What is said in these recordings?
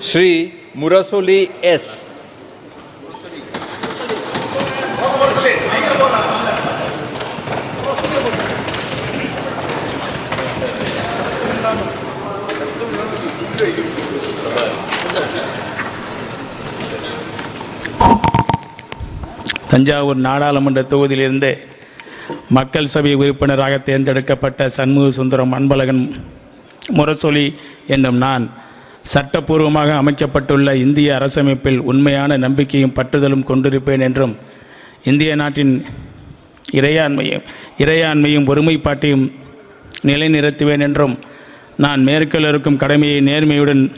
Sri Murasoli S. Thanjavur நாடாளுமன்ற தொகுதியிலிருந்து மக்கள் சபை உறுப்பினராக தேர்ந்தெடுக்கப்பட்ட சண்முக சுந்தரம் அன்பழகன் முரசொலி என்னும் நான் சட்டப்பூர்வமாக அமைக்கப்பட்டுள்ள இந்திய அரசமைப்பில் உண்மையான நம்பிக்கையும் பற்றுதலும் கொண்டிருப்பேன் என்றும் இந்திய நாட்டின் இறையாண்மையும் இறையாண்மையும் ஒருமைப்பாட்டையும் நிலைநிறுத்துவேன் என்றும் நான் மேற்கொள்ள இருக்கும் கடமையை நேர்மையுடன்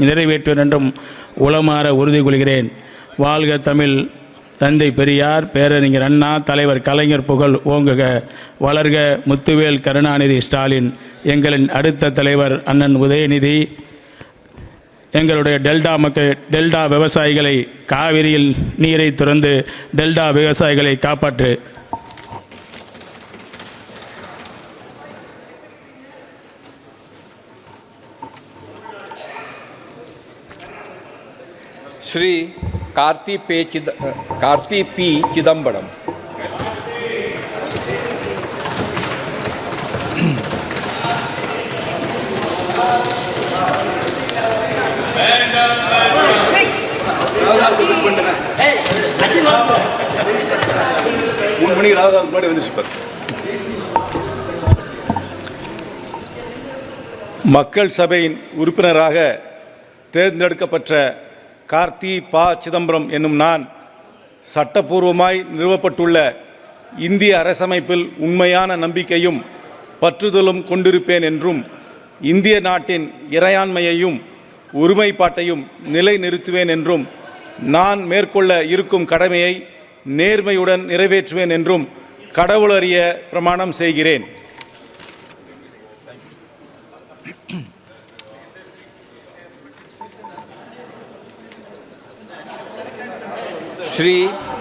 நிறைவேற்றுவேன் என்றும் உளமாற உறுதி கொள்கிறேன் வாழ்க தமிழ் தந்தை பெரியார் பேரறிஞர் அண்ணா தலைவர் கலைஞர் புகழ் ஓங்குக வளர்க முத்துவேல் கருணாநிதி ஸ்டாலின் எங்களின் அடுத்த தலைவர் அண்ணன் உதயநிதி. எங்களுடைய டெல்டா மக்கள் டெல்டா விவசாயிகளை காவிரியில் நீரை துறந்து டெல்டா விவசாயிகளை காப்பாற்று श्री कार्ति पे चिद कार्ति पी चिदम्बरम மணிக்கு ராகுல் முன்னாடி வந்துச்சு இப்போ மக்கள் சபையின் உறுப்பினராக தேர்ந்தெடுக்கப்பட்ட கார்த்தி பா சிதம்பரம் என்னும் நான் சட்டப்பூர்வமாய் நிறுவப்பட்டுள்ள இந்திய அரசமைப்பில் உண்மையான நம்பிக்கையும் பற்றுதலும் கொண்டிருப்பேன் என்றும் இந்திய நாட்டின் இறையாண்மையையும் ஒருமைப்பாட்டையும் நிலைநிறுத்துவேன் என்றும் நான் மேற்கொள்ள இருக்கும் கடமையை நேர்மையுடன் நிறைவேற்றுவேன் என்றும் கடவுளறிய பிரமாணம் செய்கிறேன். ஸ்ரீ